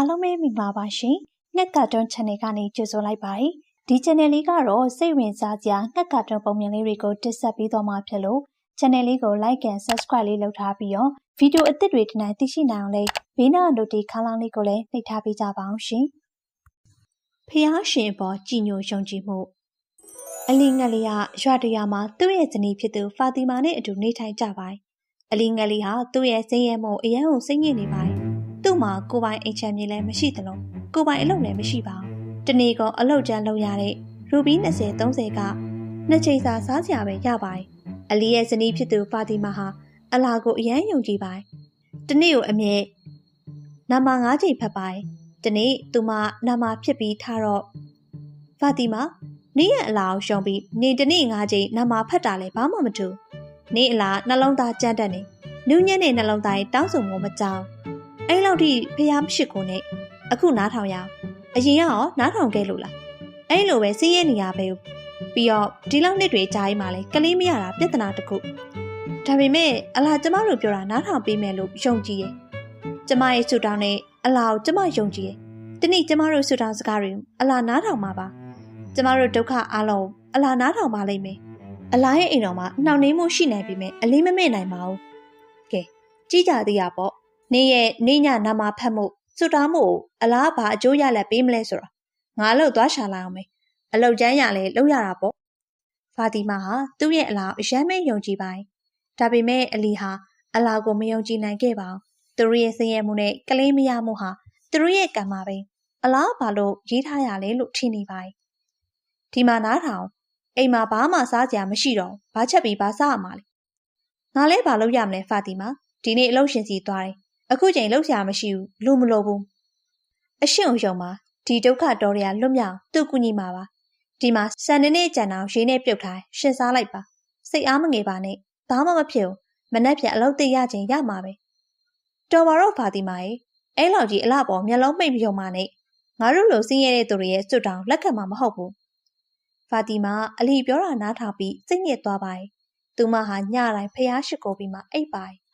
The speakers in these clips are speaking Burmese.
အားလုံးပဲမိပါပါရှင်။ငှက်ကတွန်း channel ကနေကြိုဆိုလိုက်ပါတယ်။ဒီ channel လေးကတော့စိတ်ဝင်စားစရာငှက်ကတွန်းပုံမြင်လေးတွေကိုတင်ဆက်ပေးသွားမှာဖြစ်လို့ channel လေးကို like and subscribe လေးလုပ်ထားပြီးတော့ဗီဒီယိုအသစ်တွေဒီနေ့သိရှိနိုင်အောင်လေးဘေးနား notification ခန်းလေးကိုလည်းနှိပ်ထားပေးကြပါအောင်ရှင်။ဖះရှင်ပေါ်ကြည်ညိုယုံကြည်မှုအလီငက်လေးကရွာတရွာမှာသူ့ရဲ့ဇနီးဖြစ်သူဖာတီမာနဲ့အတူနေထိုင်ကြပါတယ်။အလီငက်လေးဟာသူ့ရဲ့စိတ်ရဲမှုအရန်ကိုစိတ်ညစ်နေပါတယ်။ သူ့မှာကိုပိုင်အိမ်ချမ်းမြေလည်းမရှိသလိုကိုပိုင်အလုပ်လည်းမရှိပါဘူး။တနေ့ကအလုပ်ကျန်းလုပ်ရတဲ့ရူဘီ20 30ကနှစ်ချိန်စာစားကြပဲရပါတယ်။အလီရဲ့ဇနီးဖြစ်သူဖာတီမာဟာအလာကိုအရန်ယုံကြည်ပါတယ်။တနေ့ကိုအမြဲနာမ၅ချိန်ဖတ်ပါတယ်။တနေ့သူမနာမဖြစ်ပြီးထားတော့ဖာတီမာနေရအလားကိုရှုံပြီးနေတနေ့ငါးချိန်နာမဖတ်တာလဲဘာမှမထူနေအလားနှလုံးသားကြမ်းတက်နေနူးညံ့တဲ့နှလုံးသားရဲ့တောင်းဆိုမှုမကြောက် အဲ့လောက်ထိဖះမရှိကိုနဲ့အခုနားထောင်ရအောင်အရင်ကရောနားထောင်ခဲ့လို့လားအဲ့လိုပဲစင်းရဲနေရပဲပြီးတော့ဒီလောက်နှစ်တွေကြာရင်မှလဲကလေးမရတာပြဿနာတစ်ခုဒါပေမဲ့အလားကျမတို့ပြောတာနားထောင်ပေးမယ်လို့ယုံကြည်ရဲ့ကျမရဲ့ဆူတောင်းနဲ့အလားကိုကျမယုံကြည်ရဲ့ဒီနေ့ကျမတို့ဆူတောင်းစကားတွေအလားနားထောင်မှာပါကျမတို့ဒုက္ခအလုံးအလားနားထောင်ပါလိမ့်မယ်။အလားရဲ့အိမ်တော်မှာနှောင့်နှေးမှုရှိနေပြီမဲ့အလေးမမဲ့နိုင်ပါဘူး။ကဲကြည့်ကြသေးရပေါ့။ နေ့ရဲ့နေ့ညနာမဖတ်မှုစွတ်တားမှုအလားဘာအကျိုးရလက်ပေးမလဲဆိုတော့ငါလို့သွားရှာလိုက်အောင်မယ်။အလောက်ကျန်းရလဲလောက်ရတာပေါ့။ဖာတီမာဟာသူ့ရဲ့အလားအယမ်းမဲယုံကြည်ပိုင်း။ဒါပေမဲ့အလီဟာအလားကိုမယုံကြည်နိုင်ခဲ့ပါဘူး။သူတို့ရဲ့ဆင်းရဲမှုနဲ့ကလေးမရမှုဟာသူတို့ရဲ့ကံပါပဲ။အလားဘာလို့ရေးထားရလဲလို့ထင်နေပါတယ်ဒီမှာနားထောင်အိမ်မှာဘာမှစားကြမရှိတော့ဘာချက်ပြီးဘာစားရမှာလဲငါလဲဘာလုပ်ရမလဲဖာတီမာဒီနေ့အလုပ်ရှင်စီသွားတယ် အခုချိန်လုပ်ရမရှိဘူးလူမလို့ဘူးအရှင်ုံယုံမှာဒီဒုက္ခတော်ရလွတ်မြောက်သူ့ကူညီမှာပါဒီမှာစံနေနေကြံအောင်ရေးနေပြုတ်ထားရှင်စားလိုက်ပါစိတ်အားမငယ်ပါနဲ့ဘာမှမဖြစ်ဘူးမနှက်ပြအလုပ်သိရချင်းရမှာပဲတော်ပါတော့ဖာတီမာရဲ့အဲ့လောက်ကြီးအလှပေါ်မျက်လုံးမိတ်ပြုံမာနဲ့ငါတို့လိုဆင်းရဲတဲ့သူတွေရဲ့စွတ်တောင်လက်ခံမှာမဟုတ်ဘူးဖာတီမာအလီပြောတာနားထောင်ပြီးစိတ်ညစ်သွားပါတယ်။သူမဟာညတိုင်းဖျားရှိကိုပြီးမှအိပ်ပါတယ်။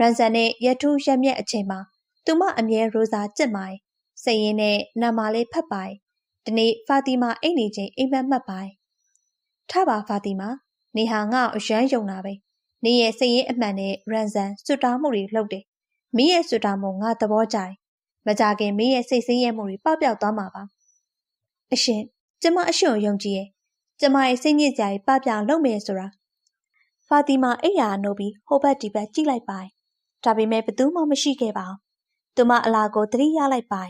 ရန်ဆန်နဲ့ရထူးရက်မြက်အချိန်မှာသူမအမြဲရိုစာကြက်ပါတယ်။စိတ်ရင်းနဲ့နာမလေးဖတ်ပါတယ်။ဒီနေ့ဖာတီမာအိတ်နေချိန်အိမ်မက်မှတ်ပါတယ်။ထပါဖာတီမာနေဟာငါ့အရန်ယုံတာပဲ။နေရဲ့စိတ်ရင်းအမှန်နဲ့ရန်ဆန်စွတ်တောင်းမှုတွေလုပ်တယ်။မင်းရဲ့စွတ်တောင်းမှုငါသဘောကျတယ်။မကြခင်မင်းရဲ့စိတ်ဆင်းရဲမှုတွေပပျောက်သွားမှာပါ။အရှင်ကျမအရှင်ကိုယုံကြည်ရဲ့ကျမရဲ့စိတ်ညစ်ကြရေးပပြောင်လုပ်မယ်ဆိုတာဖာတီမာအိယာနိုးပြီးဟိုဘက်ဒီဘက်ကြည့်လိုက်ပါ ဒါပေမဲ့ဘသူမှမရှိခဲ့ပါဘူးသူမအလာကိုတတိရလိုက်ပါ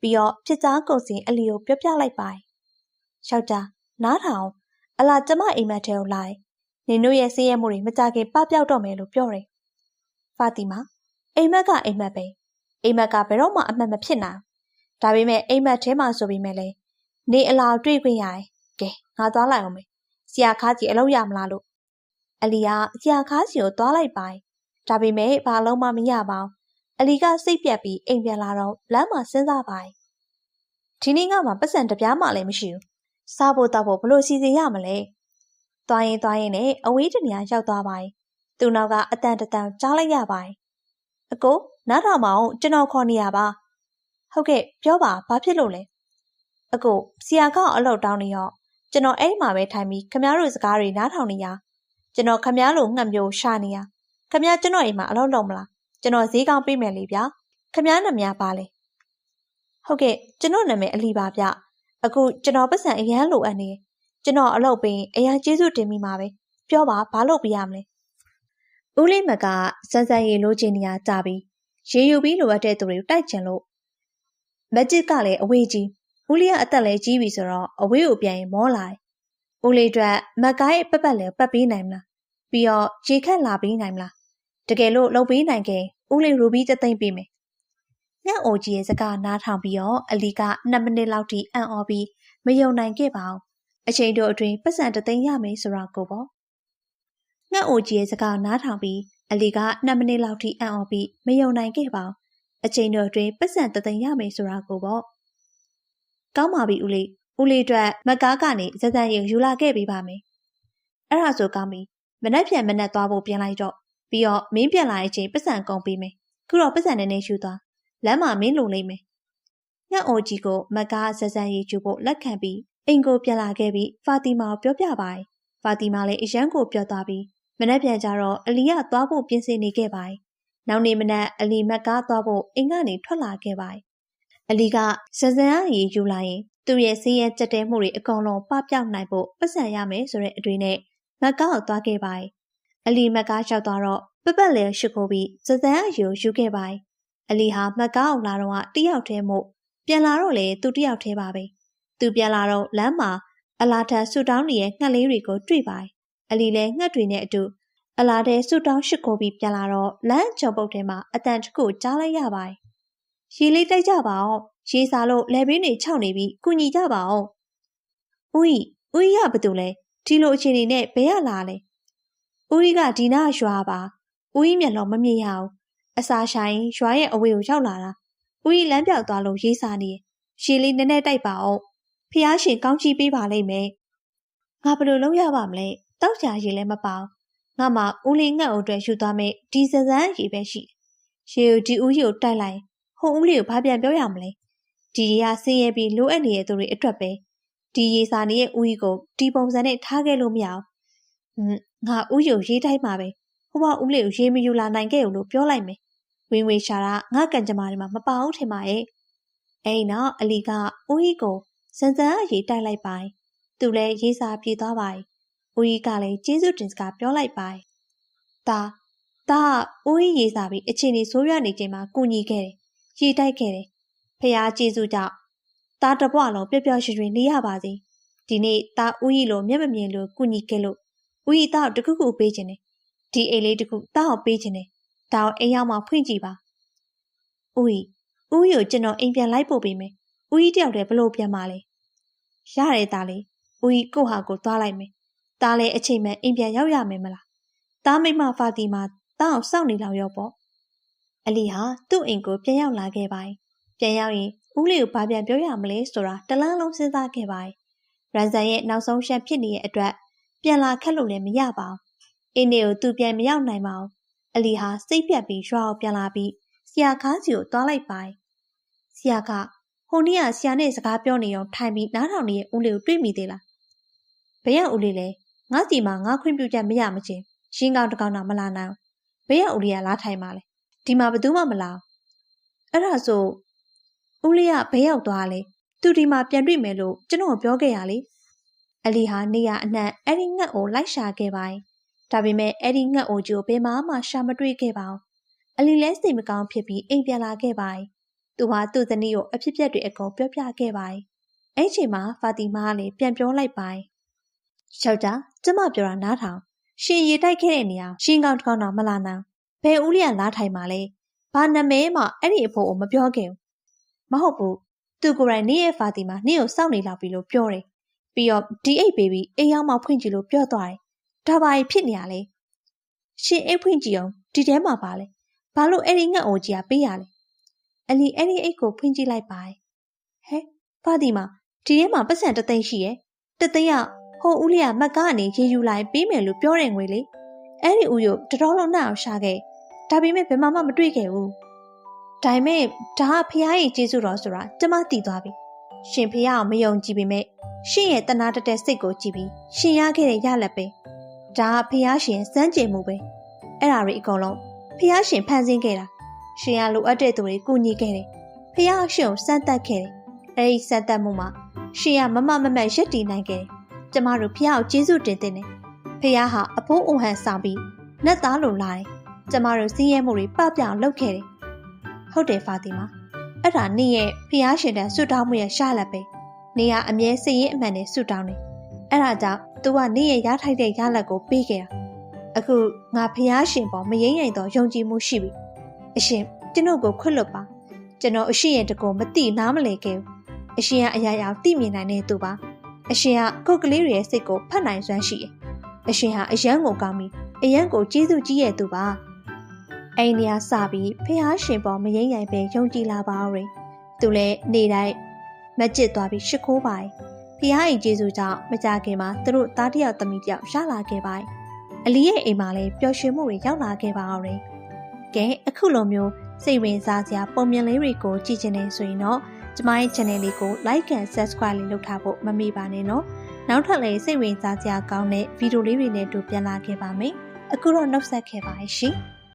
ပြီးတော့ဖြစ်သားကုန်စင်အလီကိုပြောပြလိုက်ပါယောက်ျားနားထောင်အလာကျမအိမ်မက်ထဲကိုလာတယ်နင်တို့ရဲ့စင်းရဲမှုတွေမကြခင်ပပျောက်တော့မယ်လို့ပြောတယ်ဖာတီမာအိမ်မက်ကအိမ်မက်ပဲအိမ်မက်ကဘယ်တော့မှအမှတ်မဖြစ်နိုင်ဒါပေမဲ့အိမ်မက်ထဲမှာဆိုပေမဲ့လည်းနေအလာတွေ့ခွင့်ရတယ်။ကဲငါသွားလိုက်အောင်မယ်။ဆရာခါကြီးအလုပ်ရမလားလို့။အလီကဆရာခါကြီးကိုသွားလိုက်ပိုင်း။ ဒါပေမဲ့ဘာလုံးမှမရပါဘူး။အလီကစိတ်ပြက်ပြီးအိမ်ပြန်လာတော့လမ်းမှာစဉ်းစားပိုင်း။ဒီနေ့ကမှပတ်စံတပြားမှလည်းမရှိဘူး။စားဖို့တောက်ဖို့ဘလို့စီစဉ်ရမလဲ။သွားရင်သွားရင်နဲ့အဝေးတနေရာရောက်သွားပိုင်း။သူ့နောက်ကအတန်တတန်ကြားလိုက်ရပိုင်း။အကိုနားထောင်မအောင်ကျွန်တော်ခေါ်နေရပါ။ဟုတ်ကဲ့ပြောပါဘာဖြစ်လို့လဲအကိုဆရာကအလုပ်တောင်းနေရောကျွန်တော်အဲ့မှာပဲထိုင်ပြီးခမားတို့စကားတွေနားထောင်နေရကျွန်တော်ခမားလိုငှက်မျိုးရှာနေရ ခမားကျွန်တော်အိမ်မှာအလုပ်လုပ်မလားကျွန်တော်ဈေးကောင်းပေးမယ်လေဗျာခမားနာမည်ပါလေဟုတ်ကဲ့ကျွန်တော်နာမည်အလီပါဗျအခုကျွန်တော်ပတ်စံအရန်လိုအပ်နေကျွန်တော်အလုပ်ပေးအရန်ကျေးဇူးတင်မိမှာပဲပြောပါဘာလုပ်ပြရမလဲဦးလေးမကစန်းစန်းရေလိုချင်နေရကြပြီးရေယူပြီးလိုအပ်တဲ့သူတွေကိုတိုက်ချင်လို့မက်ဂျစ်ကလည်းအဝေးကြီးဦးလေးကအသက်လည်းကြီးပြီဆိုတော့အဝေးကိုပြန်ရင်မောလာတယ်။ဦးလေးအတွက်မက်ကားရဲ့ပတ်ပတ်လည်းပတ်ပေးနိုင်မလား။ပြီးတော့ရေခက်လာပေးနိုင်မလား။ တကယ်လို့လှုပ်ပေးနိုင်ခင်ဦးလေးရူဘီတသိမ့်ပေးမယ်။ညအိုကြီးရဲ့စကားနားထောင်ပြီးတော့အလီက2မိနစ်လောက်ထိအံ့ဩပြီးမယုံနိုင်ခဲ့ပါဘူး။အချိန်တို့အတွင်းပတ်စံတသိမ့်ရမယ်ဆိုတာကိုပေါ့။ငှက်အိုကြီးရဲ့စကားနားထောင်ပြီးအလီက2မိနစ်လောက်ထိအံ့ဩပြီးမယုံနိုင်ခဲ့ပါဘူး။အချိန်တို့အတွင်းပတ်စံတသိမ့်ရမယ်ဆိုတာကိုပေါ့။ကောင်းပါပြီဦးလေးဦးလေးအတွက်မကားကနေဇက်ဇန်ရင်ယူလာခဲ့ပေးပါမယ်အဲ့ဒါဆိုကောင်းပြီမနှက်ပြန်မနှက်သွားဖို့ပြင်လိုက်တော့ ပြီးတော့မင်းပြန်လာတဲ့အချိန်ပတ်စံကုန်ပေးမယ်ခုတော့ပတ်စံနဲ့နေယူသွားလမ်းမှာမင်းလုံလိမ့်မယ်ငှက်အိုကြီးကိုမကားဇဇန်ရီကျူဖို့လက်ခံပြီးအိမ်ကိုပြန်လာခဲ့ပြီးဖာတီမာကိုပြောပြပါတယ်။ဖာတီမာလည်းအရန်ကိုပြောသွားပြီးမနေ့ပြန်ကြတော့အလီကသွားဖို့ပြင်ဆင်နေခဲ့ပါတယ်။နောက်နေ့မနက်အလီမကားသွားဖို့အိမ်ကနေထွက်လာခဲ့ပါတယ်။အလီကဇဇန်ရီယူလာရင်သူ့ရဲ့စင်းရဲကြက်တဲမှုတွေအကုန်လုံးပပျောက်နိုင်ဖို့ပတ်စံရမယ်ဆိုတဲ့အတွေ့နဲ့မကားကိုသွားခဲ့ပါတယ်။ အလီမကားလျှောက်သွားတော့ပပက်လဲရှိခိုးပြီးဇဇန်ရီကိုယူခဲ့ပါတယ်။အလီဟာမကားအောင်လာတော့တယောက်တည်းမို့ပြန်လာတော့လေသူတယောက်တည်းပါပဲ။သူပြန်လာတော့လမ်းမှာအလာထဆူတောင်းနေတဲ့ငှက်လေးတွေကိုတွေ့ပါတယ်။အလီလည်းငှက်တွေနဲ့အတူအလာတဲ့ဆူတောင်းရှိခိုးပြီးပြန်လာတော့လမ်းကျော်ပုတ်ထဲမှာအတန်တခုကြားလိုက်ရပါတယ်။ရေလေးတိုက်ကြပါအောင်။ရေစာလို့လက်ဘေးတွေခြောက်နေပြီးကုညီကြပါအောင်။ဦးကြီးဦးကြီးကဘာတူလဲဒီလိုအခြေအနေနဲ့ဘယ်ရလာလဲ။ ဦးကြီးကဒီနာရွာပါ။ဦးကြီးမျက်လုံးမမြင်ရအောင်။အစာဆိုင်ရွာရဲ့အဝေးကိုရောက်လာတာ။ဦးကြီးလမ်းပြောက်သွားလို့ရေးစားနေ။ရေလေးနည်းနည်းတိုက်ပါအောင်။ဖះရှင်ကောင်းချီးပေးပါလိမ့်မယ်။ငါဘယ်လိုလုပ်ရပါမလဲ။တောက်ကြရေလည်းမပေါ။ငါမှဦးလေးငှက်အိုအတွက်ယူသွားမယ်ဒီစစမ်းရေပဲရှိရေကိုဒီဦးရေကိုတိုက်လိုက်ဟိုဦးလေးကိုဘာပြန်ပြောရမလဲဒီရေကဆင်းရဲပြီးလိုအပ်နေတဲ့သူတွေအတွက်ပဲဒီရေစာနေရဲ့ဦးကြီးကိုဒီပုံစံနဲ့ထားခဲ့လို့မရအောင် ငါဦးရုံရေးတိုင်းမှာပဲဟိုကဦးလေးကိုရေးမယူလာနိုင်ခဲ့ဘူးလို့ပြောလိုက်မယ်ဝင်ဝေရှာတာငါကံကြမ္မာတွေမှာမပါဘူးထင်ပါရဲ့အဲ့နော်အလီကဦးကြီးကိုစံစံရေးတိုက်လိုက်ပိုင်သူလည်းရေးစာပြေးသွားပါဦးကြီးကလည်းကျေးဇူးတင်စကားပြောလိုက်ပါတယ်။ဒါဒါဦးကြီးရေးစားပြီးအချိန်ကြီးဆိုးရွားနေချိန်မှာကူညီခဲ့တယ်။ရေတိုက်ခဲ့တယ်။ဖះကျေးဇူးကြောင့်ဒါတပွားလုံးပျော်ပျော်ရွှင်ရွှင်နေရပါစေ။ဒီနေ့ဒါဦးကြီးလိုမျက်မမြင်လို့ကူညီခဲ့လို့ ဦးကြီးတောက်တခုခုပေးခြင်းတယ်။ဒီအိမ်လေးတခုတောက်ပေးခြင်းတယ်။ဒါအိမ်ရောက်မှဖွင့်ကြည့်ပါ။ဦးကြီးဦးကြီးကိုကျွန်တော်အိမ်ပြန်လိုက်ပို့ပေးမယ်။ဦးကြီးတယောက်တည်းဘလို့ပြန်มาလဲ။ရတယ်သားလေး။ဦးကြီးကိုဟာကိုသွားလိုက်မယ်။သားလည်းအချိန်မှအိမ်ပြန်ရောက်ရမယ်မလား။သားမိမဖာတီမာတားအောင်စောင့်နေလောက်ရောပေါ့။အလီဟာသူ့အိမ်ကိုပြန်ရောက်လာခဲ့ပါတယ်။ပြန်ရောက်ရင်ဦးလေးကိုဘာပြန်ပြောရမလဲဆိုတာတလန်းလုံးစဉ်းစားခဲ့ပါတယ်။ရန်ဇန်ရဲ့နောက်ဆုံးရှက်ဖြစ်နေတဲ့အတွက် ပြန်လာခက်လို့လည်းမရပါဘူး။အင်းနေကိုသူပြန်မရောက်နိုင်ပါဘူး။အလီဟာစိတ်ပြတ်ပြီးရွာကိုပြန်လာပြီးဆရာခါးစီကိုသွားလိုက်ပါတယ်။ဆရာကဟိုနေ့ကဆရာနဲ့စကားပြောနေအောင်ထိုင်ပြီးနားထောင်နေတဲ့ဦးလေးကိုတွေ့မိသေးလား။ဘယ်ရောက်ဦးလေးလဲငါစီမှာငါခွင့်ပြုချက်မရမချင်းရှင်းကောင်းတကောင်းတော့မလာနိုင်ဘေးကဦးလေးကလာထိုင်ပါလေဒီမှာဘယ်သူမှမလာအဲ့ဒါဆိုဦးလေးကဘေးရောက်သွားလေသူဒီမှာပြန်တွေ့မယ်လို့ကျွန်တော်ပြောခဲ့ရလေ အလီဟာနေရအနှံ့အဲ့ဒီငှက်ကိုလိုက်ရှာခဲ့ပါဒါပေမဲ့အဲ့ဒီငှက်အိုကြီးကိုဘယ်မှမှရှာမတွေ့ခဲ့ပါဘူးအလီလဲစိတ်မကောင်းဖြစ်ပြီးအိမ်ပြန်လာခဲ့ပါသူဟာသူ့ဇနီးကိုအဖြစ်ပြက်တွေအကုန်ပြောပြခဲ့ပါအဲ့ချိန်မှာဖာတီမာကလည်းပြန်ပြောလိုက်ပါယောက်ျားကျမပြောတာနားထောင်ရှင်ရေတိုက်ခဲ့တဲ့နေရာရှင်ကောင်းတကောင်းတော့မလာနိုင်ဘယ်ဦးလျက်လားထိုင်ပါလဲဘာနာမည်မှအဲ့ဒီအဖို့ကိုမပြောခင်မဟုတ်ဘူးသူကိုယ်တိုင်နေရဲ့ဖာတီမှာနေကိုစောင့်နေလောက်ပြီလို့ပြောတယ် ပြီးတော့ဒီအိတ်ဘေဘီအိမ်ရောက်မှဖွင့်ကြည့်လို့ပြောသွားတယ်ဒါပါဖြစ်နေရလဲရှင်အိတ်ဖွင့်ကြည့်အောင်ဒီထဲမှာပါလဲဘာလို့အဲ့ဒီငှက်အိုကြီးကပေးရလဲအလီအဲ့ဒီအိတ်ကိုဖွင့်ကြည့်လိုက်ပါဟဲဖာတီမှာဒီထဲမှာပတ်စံတသိန်းရှိရဲ့တသိန်းကဟိုဦးလေးကမက်ကနေရေယူလိုက်ပေးမယ်လို့ပြောတယ်ငွေလေအဲ့ဒီဦးရုပ်တတော်လုံးနှောက်ရှာခဲ့ဒါပေမဲ့ဘယ်မှမတွေ့ခဲ့ဘူးဒါပေမဲ့ဒါကဖះရဲ့ကျေးဇူးတော်ဆိုတာကျမသိသွားပြီရှင်ဖះအောင်မယုံကြည်ပေမဲ့ ရှင်ရဲ့တနာတတဲ့စိတ်ကိုကြည့်ပြီးရှင်ရခဲ့တဲ့ရလက်ပဲဒါကဖះရှင်စမ်းကြင်မှုပဲအဲ့ဒါတွေအကုန်လုံးဖះရှင်ဖန်ဆင်းခဲ့တာရှင်ရလိုအပ်တဲ့သူတွေကူညီခဲ့တယ်ဖះရှင်ကိုစမ်းသက်ခဲ့တယ်အဲ့ဒီစမ်းသက်မှုမှာရှင်ရမမမမတ်ရက်တည်နိုင်ခဲ့တယ်ကျမတို့ဖះကိုကျေးဇူးတင်တဲ့နဲ့ဖះဟာအဖိုးအိုဟန်ဆောင်ပြီးနတ်သားလိုလာတယ်ကျမတို့စင်းရဲမှုတွေပပြောင်လုပ်ခဲ့တယ်ဟုတ်တယ်ဖာတီမာအဲ့ဒါနေရဲ့ဖះရှင်တန်ဆွတောင်းမှုရဲ့ရှာလက်ပဲ နေရအမြဲစည်ရင်အမှန်နဲ့ဆွတောင်းတယ်အဲ့ဒါကြောင့်သူကနေရဲ့ရထိုက်တဲ့ရလက်ကိုပေးခဲ့တာအခုငါဖះရှင်ပေါ်မယိမ့်ရင်တော့ယုံကြည်မှုရှိပြီအရှင်ကျွန်တော်ကိုခွတ်လွတ်ပါကျွန်တော်အရှင်ရဲ့တကောမသိနားမလဲခဲ့ဘူးအရှင်ကအရာရာသိမြင်နိုင်တဲ့သူပါအရှင်ကကုတ်ကလေးတွေရဲ့စိတ်ကိုဖတ်နိုင်စွမ်းရှိတယ်။အရှင်ဟာအယံကိုကောင်းပြီးအယံကိုကျေးဇူးကြီးရဲ့သူပါ။အိန္ဒိယစပြီးဖះရှင်ပေါ်မရင်ရိုင်ပဲယုံကြည်လာပါရယ်။သူလည်းနေတိုင်း မကြစ်သွားပြီးရှ िख ိုးပါရဲ့။ဖះအိမ်ကျေးဇူးကြောင့်မကြခင်မှာသူတို့သားတယောက်သမီးတယောက်ရလာခဲ့ပါရဲ့။အလီရဲ့အိမ်မှာလည်းပျော်ရွှင်မှုတွေရောက်လာခဲ့ပါရယ်။ကဲအခုလိုမျိုးစိတ်ဝင်စားစရာပုံမြင်လေးတွေကိုကြည့်ချင်နေဆိုရင်တော့ကျမရဲ့ channel လေးကို like and subscribe လေးလုပ်ထားဖို့မမေ့ပါနဲ့နော်နောက်ထပ်လည်းစိတ်ဝင်စားစရာကောင်းတဲ့ဗီဒီယိုလေးတွေနဲ့တူပြန်လာခဲ့ပါမယ်အခုတော့နှုတ်ဆက်ခဲ့ပါရှင်